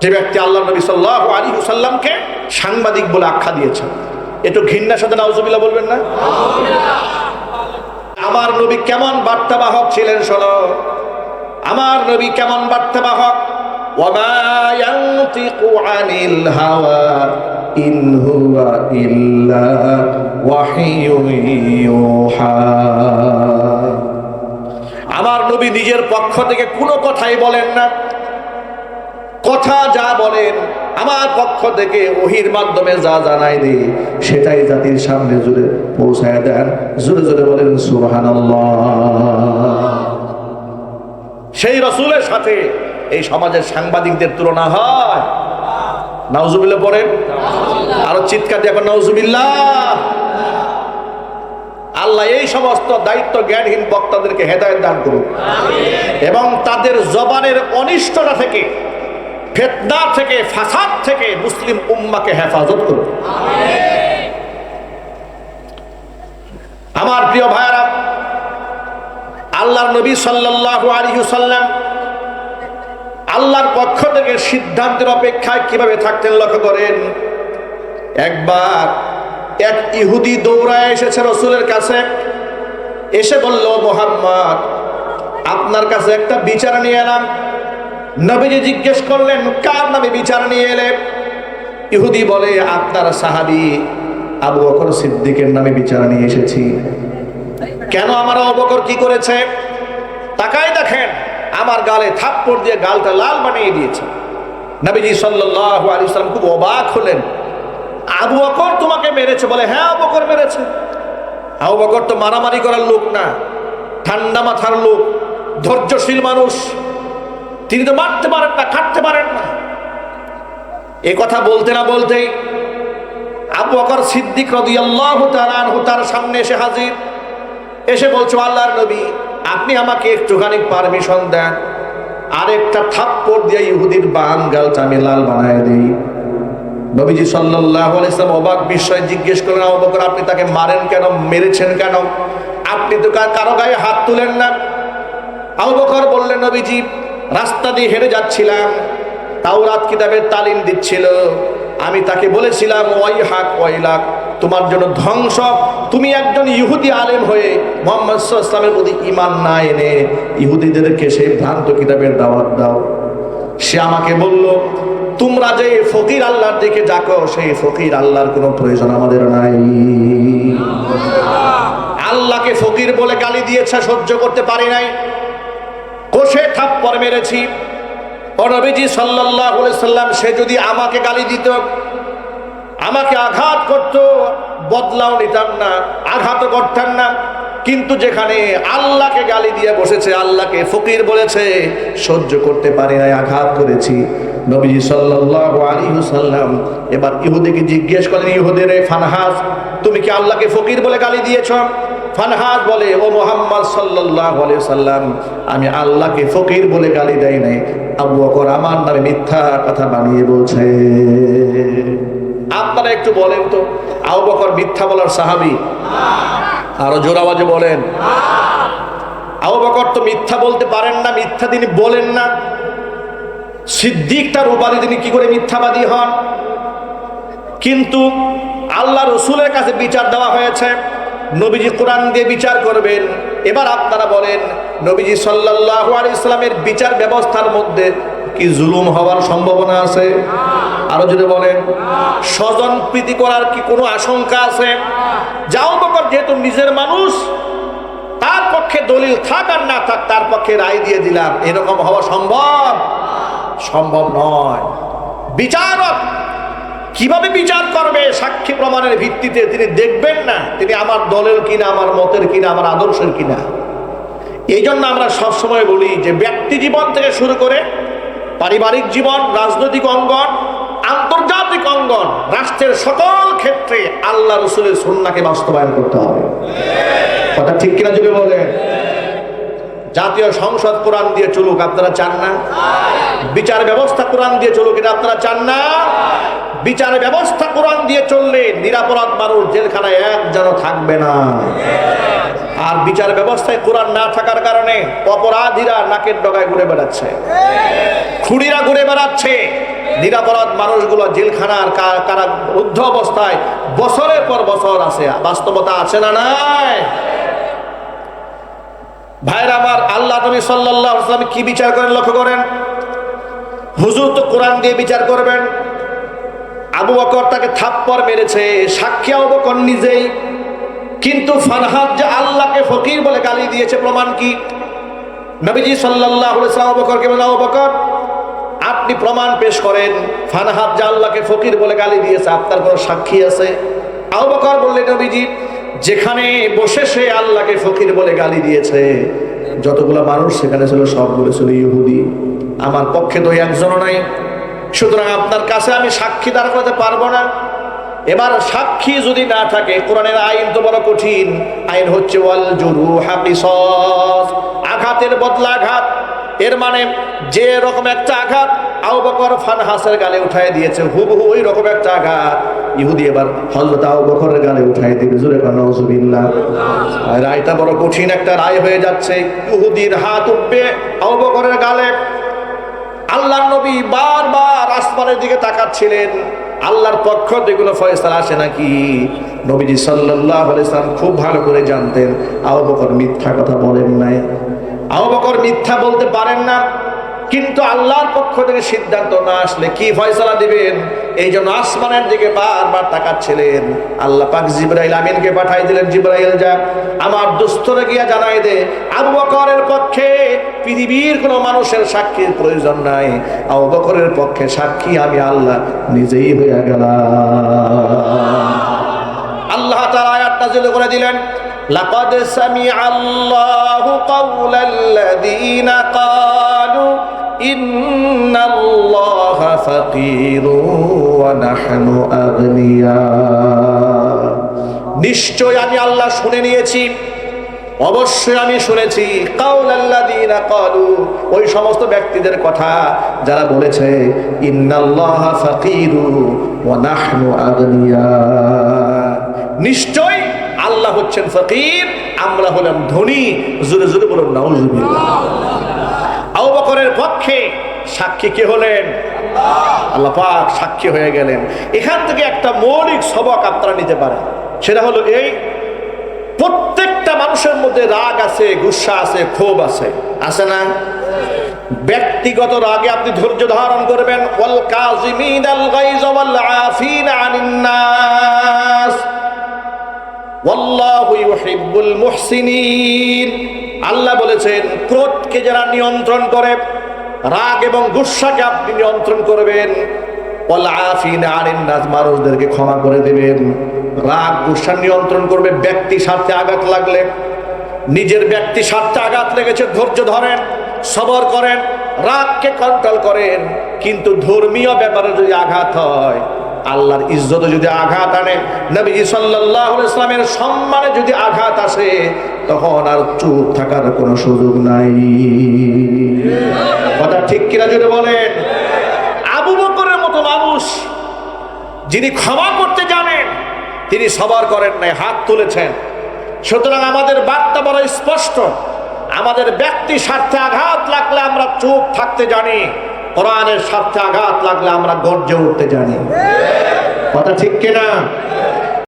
যে ব্যক্তি আল্লাহ নবী সাল্লাহ আলী হুসাল্লামকে সাংবাদিক বলে আখ্যা দিয়েছেন। একটু ঘৃণার সাথে নাউজুবিল্লা বলবেন না? আমার নবী কেমন বার্তাবাহক ছিলেন সর আমার নবী কেমন বার্তাবাহক? আমার নবী নিজের পক্ষ থেকে কোনো কথাই বলেন না। কথা যা বলেন, আমার পক্ষ থেকে ওহির মাধ্যমে যা জানাই দিই, সেটাই জাতির সামনে জুড়ে পৌঁছায় দেন। জোরে জোরে বলেন সুরহান সেই রসুলের সাথে এই সমাজের সাংবাদিকদের তুলনা হয়। নাউজুবিল্লাহ পড়েন। আরও চিৎকার দিয়ে এখন, নাউজুবিল্লাহ। আল্লাহ এই সমস্ত দায়িত্ব জ্ঞানহীন বক্তাদেরকে হেদায়ত দান করুন এবং তাদের জবানের অনিষ্টতা থেকে ফেতনা থেকে, ফাসাদ থেকে মুসলিম উম্মাকে হেফাজত করুন। আমার প্রিয় ভাইয়ারা, আল্লাহর নবী সাল্লাল্লাহু আলাইহি সাল্লাম আল্লাহর পক্ষ থেকে সিদ্ধান্তের অপেক্ষায় কীভাবে থাকতেন লক্ষ্য করেন? একবার এক ইহুদি দৌড়ায় এসেছে রসুলের কাছে, এসে বলল মোহাম্মদ, আপনার কাছে একটা বিচার নিয়ে এলাম। নবীজি জিজ্ঞেস করলেন, কার নামে বিচার নিয়ে এলে? ইহুদি বলে, আপনার সাহাবি আবু বকর সিদ্দিকের নামে বিচার নিয়ে এসেছি। কেন আমার অবকর বকর কি করেছে? তাকাই দেখেন, আমার গালে থাপ্পড় দিয়ে গালটা লাল বানিয়ে দিয়েছে। নবীজি সাল্লাল্লাহু আলাইহি সাল্লাম খুব অবাক হলেন। আবু বকর তোমাকে মেরেছে বলে হ্যাঁ আবু মেরেছে। আবু বকর তো মারামারি করার লোক না, ঠান্ডা মাথার লোক, ধৈর্যশীল মানুষ। তিনি তো মারতে পারেন না কাটতে পারেন না। এ কথা বলতে না বলতেই আবু বকর সিদ্দিক রাদিয়াল্লাহু তাআলা আনহু তার সামনে এসে হাজির। এসে বলছো আল্লাহর নবী, আপনি আমাকে একটুখানি পারমিশন দেন। আরেকটা থাপ্পড় দিয়ে ইহুদির বাম গালটা আমি লাল বানায় দিই। নবীজি সাল্লাল্লাহু আলাইহি সাল্লাম অবাক বিস্ময়ে জিজ্ঞেস করলেন, আবু বকর, আপনি তাকে মারেন কেন, মেরেছেন কেন? আপনি তো কারও গায়ে হাত তুলেন না? আবু বললেন, নবীজি রাস্তা দিয়ে হেঁটে যাচ্ছিলাম। তাওরাত কিতাবের তালিম দিচ্ছিল। আমি তাকে বলেছিলাম ওই হাক ওই লাখ তোমার জন্য ধ্বংস। তুমি একজন ইহুদি আলেম হয়ে মোহাম্মদ ইসলামের প্রতি ইমান না এনে ইহুদিদেরকে সেই ভ্রান্ত কিতাবের দাওয়াত দাও। সে আমাকে বলল, তোমরা যে ফকির আল্লাহর দিকে ডাকো সেই ফকির আল্লাহর কোনো প্রয়োজন আমাদের নাই। আল্লাহকে ফকির বলে গালি দিয়েছে, সহ্য করতে পারি নাই। কষে থাপ্পড় মেরেছি। ও নবীজি সাল্লাল্লাহু আলাইহি সাল্লাম, সে যদি আমাকে গালি দিত, আমাকে আঘাত করত, বদলাও নিতাম না, আঘাত করতাম না। কিন্তু যেখানে আল্লাহকে গালি দিয়ে বসেছে, আল্লাহকে ফকির বলেছে, সহ্য করতে পারি নাই, আঘাত করেছি। নবীজি সাল্লাল্লাহু আলাইহি সাল্লাম, এবার ইহুদিকে জিজ্ঞেস করলেন, ইহুদের ফানহাস, তুমি কি আল্লাহকে ফকির বলে গালি দিয়েছ? ফানহাস বলে, ও মোহাম্মদ আলাইহি সাল্লাম আমি আল্লাহকে ফকির বলে গালি দেই নাই। আবু বকর আমার নামে মিথ্যা কথা বানিয়ে বলছে। আপনারা একটু বলেন তো, আবু বকর মিথ্যা বলার সাহাবী? আরও জোর আওয়াজে বলেন। আবু বকর তো মিথ্যা বলতে পারেন না, মিথ্যা তিনি বলেন না। সিদ্দিক তার উপাধি তিনি কি করে মিথ্যাবাদী হন? কিন্তু আল্লাহ রসুলের কাছে বিচার দেওয়া হয়েছে। নবীজি কোরআন দিয়ে বিচার করবেন। এবার আপনারা বলেন, নবীজি সাল্লাল্লাহু আলাইহি ইসলামের বিচার ব্যবস্থার মধ্যে কি জুলুম হওয়ার সম্ভাবনা আছে? আরও যদি বলেন, স্বজন প্রীতি করার কি কোনো আশঙ্কা আছে? যাও বকর, যেহেতু নিজের মানুষ, তার পক্ষে দলিল থাক আর না থাক, তার পক্ষে রায় দিয়ে দিলাম। এরকম হওয়া সম্ভব? সম্ভব নয়। বিচারক কীভাবে বিচার করবে? সাক্ষী প্রমাণের ভিত্তিতে তিনি দেখবেন না, তিনি আমার দলের কিনা, আমার মতের কিনা, আমার আদর্শের কিনা। এই জন্য আমরা সবসময় বলি যে ব্যক্তি জীবন থেকে শুরু করে পারিবারিক জীবন, রাজনৈতিক অঙ্গন, আন্তর্জাতিক অঙ্গন, রাষ্ট্রের সকল ক্ষেত্রে আল্লাহ রসুলের সন্নাকে বাস্তবায়ন করতে হবে। কথা ঠিক কিনা যদি বলেন? জাতীয় সংসদ কোরআন দিয়ে চলুক, আপনারা চান না? বিচার ব্যবস্থা কোরআন দিয়ে চলুক, এটা আপনারা চান না? বিচার ব্যবস্থা কোরআন দিয়ে চললে নিরাপরাধ মানুষ জেলখানায় এক যেন থাকবে না। আর বিচার ব্যবস্থায় কোরআন না থাকার কারণে অপরাধীরা নাকের ডগায় ঘুরে বেড়াচ্ছে। খুনিরা ঘুরে বেড়াচ্ছে। নিরাপরাধ মানুষগুলো জেলখানার কারা রুদ্ধ অবস্থায় বছরের পর বছর আছে। বাস্তবতা আছে না নাই? ভাইরা আমার, আল্লাহ নবী সাল্লাল্লাহু আলাইহি কি বিচার করেন লক্ষ্য করেন? হুজুর তো কোরআন দিয়ে বিচার করবেন। আবু বকর তাকে থাপ্পড় মেরেছে, সাক্ষী আবু বকর নিজেই। কিন্তু ফানহাদ যে আল্লাহকে ফকির বলে গালি দিয়েছে, প্রমাণ কি? নবীজি ওয়াসাল্লাম আবু বকরকে বলেন, আবু বকর, আপনি প্রমাণ পেশ করেন ফানহাদ যে আল্লাহকে ফকির বলে গালি দিয়েছে, আপনার কোনো সাক্ষী আছে? আবু বকর বললেন, নবীজি যেখানে বসে সে আল্লাহকে ফকির বলে গালি দিয়েছে। যতগুলো মানুষ সেখানে ছিল, সবগুলো ছিল ইহুদি। আমার পক্ষে তো একজনও নাই। সুতরাং আপনার কাছে আমি সাক্ষী দাঁড় করতে পারব না। এবার সাক্ষী যদি না থাকে, কোরআনের আইন তো বড় কঠিন। আইন হচ্ছে জুরু আঘাতের বদলা আঘাত এর মানে যে রকম একটা আঘাত আউ বকর ফানহাসের গালে উঠায় দিয়েছে, হুবহু ওই রকম একটা আঘাত। ইহুদি এবার হযরত আউ বকরের গালে উঠাই দিবে। জোরে আর রায়টা বড় কঠিন একটা রায় হয়ে যাচ্ছে। ইহুদির হাত উঠবে আউ বকরের গালে আল্লাহ নবী বারবার আসমানের দিকে তাকাচ্ছিলেন। আল্লাহর পক্ষ কোনো ফয়সালা আসে নাকি? নবীজি সাল্লাল্লাহু আলাইহি সাল্লাম খুব ভালো করে জানতেন। আবু বকর মিথ্যা কথা বলেন নাই। আবু বকর মিথ্যা বলতে পারেন না, কিন্তু আল্লাহর পক্ষ থেকে সিদ্ধান্ত না আসলে কি ফয়সালা দিবেন? এই জন্য আসমানের দিকে বারবার তাকাচ্ছিলেন। আল্লাহ পাক জিব্রাইল আমিনকে পাঠাই দিলেন, জিব্রাইল যা, আমার দুস্থরে গিয়া জানাই দে, আবু বকরের পক্ষে পৃথিবীর কোনো মানুষের সাক্ষীর প্রয়োজন নাই। আবু বকরের পক্ষে সাক্ষী আমি আল্লাহ নিজেই হইয়া গেলাম। আল্লাহ তাআলা আয়াত নাযিল করে দিলেন, লাকাদ সামিআ আল্লাহু কাওলাল্লাযীনা ক্বালু ইন্নাল্লাহা ফাকীরু ওয়া নাহনু আগনিয়া নিশ্চয় আমি আল্লাহ শুনে নিয়েছি। অবশ্যই আমি শুনেছি। ক্বালু, ওই সমস্ত ব্যক্তিদের কথা যারা বলেছে নিশ্চয় আল্লাহ হচ্ছেন ফকির আমরা হলাম ধনী। জোরে জোরে বলুন নাউজুবিল্লাহ। আবু বকরের পক্ষে সাক্ষী কে হলেন? আল্লাহ। পাক সাক্ষী হয়ে গেলেন। এখান থেকে একটা মৌলিক সবক আপনারা নিতে পারেন। সেটা হলো এই প্রত্যেকটা মানুষের মধ্যে রাগ আছে গুসা আছে ক্ষোভ আছে। আছে না? ব্যক্তিগত রাগে আপনি ধৈর্য ধারণ করবেন। ওয়াল কাযিমিন আল গাইজ ওয়াল আফিন আনিন নাস। আল্লাহ বলেছেন, ক্রোধকে যারা নিয়ন্ত্রণ করে, রাগ এবং গুসাকে আপনি নিয়ন্ত্রণ করবেন। মানুষদেরকে ক্ষমা করে দেবেন। রাগ গুসা নিয়ন্ত্রণ করবে, ব্যক্তি স্বার্থে আঘাত লাগলে। নিজের ব্যক্তি স্বার্থে আঘাত লেগেছে, ধৈর্য ধরেন, সবর করেন, রাগকে কন্ট্রোল করেন। কিন্তু ধর্মীয় ব্যাপারে যদি আঘাত হয় আল্লাহর ইজ্জতে যদি আঘাত আনে, নবী আলাইহি ইসলামের সম্মানে যদি আঘাত আসে, তখন আর চুপ থাকার কোনো সুযোগ নাই। কথা ঠিক কিনা যদি বলেন? আবু বকরের মতো মানুষ, যিনি ক্ষমা করতে জানেন, তিনি সবার করেন নাই, হাত তুলেছেন। সুতরাং আমাদের বার্তা বড় স্পষ্ট। আমাদের ব্যক্তি স্বার্থে আঘাত লাগলে আমরা চুপ থাকতে জানি। কোরআনের স্বার্থে আঘাত লাগলে আমরা গর্জে উঠতে জানি। কথা ঠিক কিনা?